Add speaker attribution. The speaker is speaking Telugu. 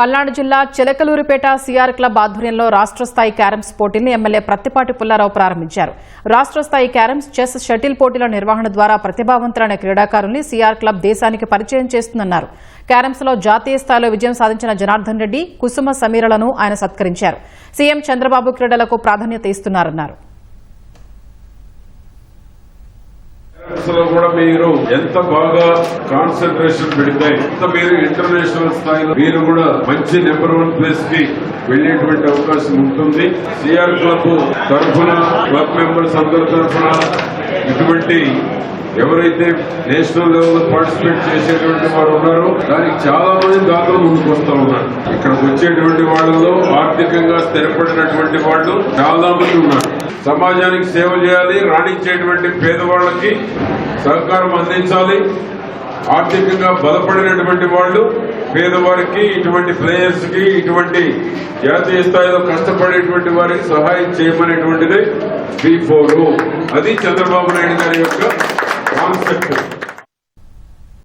Speaker 1: పల్నాడు జిల్లా చిలకలూరిపేట సిఆర్ క్లబ్ ఆధ్వర్యంలో రాష్ట్ర స్థాయి క్యారమ్స్ పోటీని ఎమ్మెల్యే ప్రత్తిపాటి పుల్లారావు ప్రారంభించారు. రాష్ట్ర స్థాయి క్యారమ్స్ చెస్ షటిల్ పోటీల నిర్వహణ ద్వారా ప్రతిభావంతులైన క్రీడాకారుల్ని సిఆర్ క్లబ్ దేశానికి పరిచయం చేస్తుందన్నారు. క్యారమ్స్లో జాతీయ స్థాయిలో విజయం సాధించిన జనార్దన్ రెడ్డి కుసుమ సమీరలను ఆయన సత్కరించారు. సీఎం చంద్రబాబు క్రీడలకు ప్రాధాన్యత ఇస్తున్నారన్నారు.
Speaker 2: లో కూడా మీరు ఎంత బాగా కాన్సన్ట్రేషన్ పెడితే ఎంత మీరు ఇంటర్నేషనల్ స్థాయిలో మీరు కూడా మంచి నెంబర్ వన్ ప్లేస్కి వెళ్ళేటువంటి అవకాశం ఉంటుంది. సిఆర్ క్లబ్ తరఫున క్లబ్ మెంబర్స్ అందరి తరఫున ఇటువంటి ఎవరైతే నేషనల్ లెవెల్ పార్టిసిపేట్ చేసేటువంటి వారు ఉన్నారో దానికి చాలా మంది దాతలు ముందుకు వస్తూ ఉన్నారు. ఇక్కడికి వచ్చేటువంటి వాళ్ళలో ఆర్థికంగా స్థిరపడినటువంటి వాళ్ళు చాలా మంది ఉన్నారు. సమాజానికి సేవ చేయాలి రాణించేటువంటి పేదవాళ్ళకి సహకారం అందించాలి ఆర్థికంగా బలపడినటువంటి వాళ్ళు పేదవారికి ఇటువంటి ప్లేయర్స్కి ఇటువంటి జాతీయ స్థాయిలో కష్టపడేటువంటి వారికి సహాయం చేయమనేటువంటిది బీ ఫోర్ అది చంద్రబాబు నాయుడు గారి యొక్క